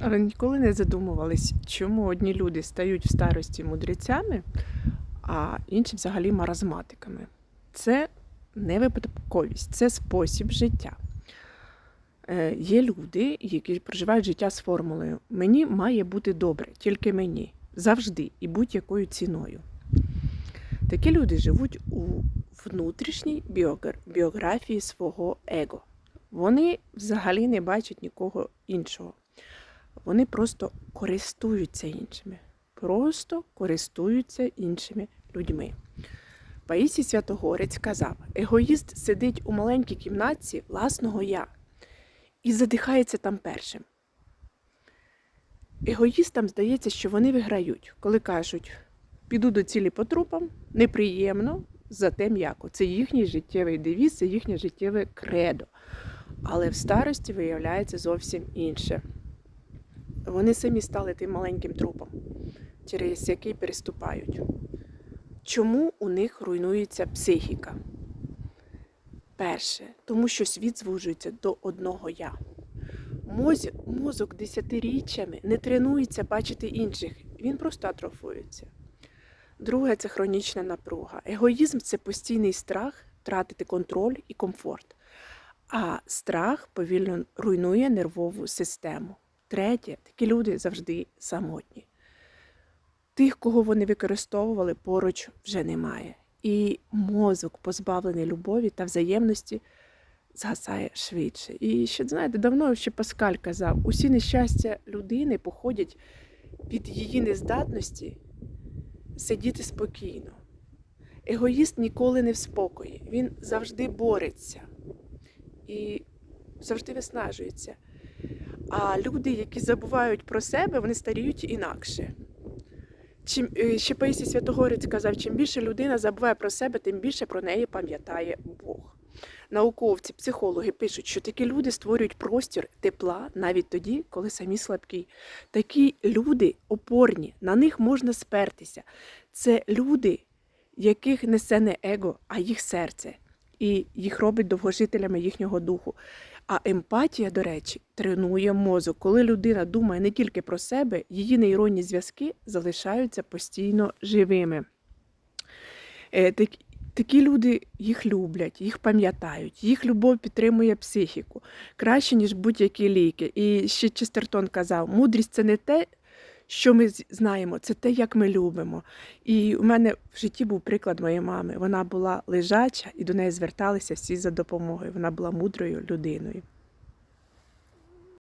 Але ніколи не задумувались, чому одні люди стають в старості мудрецями, а інші взагалі маразматиками. Це не випадковість, це спосіб життя. Е, Є люди, які проживають життя з формулою Мені має бути добре, тільки мені, завжди і будь-якою ціною. Такі люди живуть у внутрішній біогр- біографії свого его. Вони взагалі не бачать нікого іншого. Вони просто користуються іншими. Просто користуються іншими людьми. Паїсій Святогорець казав: егоїст сидить у маленькій кімнатці власного я і задихається там першим. Егоїстам здається, що вони виграють, коли кажуть: піду до цілі по трупам, неприємно, зате м'яко. Це їхній життєвий девіз, це їхнє життєве кредо. Але в старості виявляється зовсім інше. Вони самі стали тим маленьким трупом, через який переступають. Чому у них руйнується психіка? Перше, тому що світ звужується до одного я. Мозок, десятиріччями не тренується бачити інших, він просто атрофується. Друге це хронічна напруга. Егоїзм це постійний страх втратити контроль і комфорт. А страх повільно руйнує нервову систему. Третє, такі люди завжди самотні. Тих, кого вони використовували, поруч вже немає. І мозок, позбавлений любові та взаємності, згасає швидше. І ще знаєте, давно ще Паскаль казав: усі нещастя людини походять від її нездатності сидіти спокійно. Егоїст ніколи не в спокої, він завжди бореться і завжди виснажується. А люди, які забувають про себе, вони старіють інакше. Чим е, ще Паїсій Святогорець казав, чим більше людина забуває про себе, тим більше про неї пам'ятає Бог. Науковці, психологи пишуть, що такі люди створюють простір тепла навіть тоді, коли самі слабкі. Такі люди опорні, на них можна спертися. Це люди, яких несе не его, а їх серце, і їх робить довгожителями їхнього духу. А емпатія, до речі, тренує мозок. Коли людина думає не тільки про себе, її нейронні зв'язки залишаються постійно живими. Е, Такі люди їх люблять, їх пам'ятають, їх любов підтримує психіку краще, ніж будь-які ліки. І ще Честертон казав: мудрість це не те, що ми знаємо, це те, як ми любимо. І у мене в житті був приклад моєї мами. Вона була лежача і до неї зверталися всі за допомогою. Вона була мудрою людиною.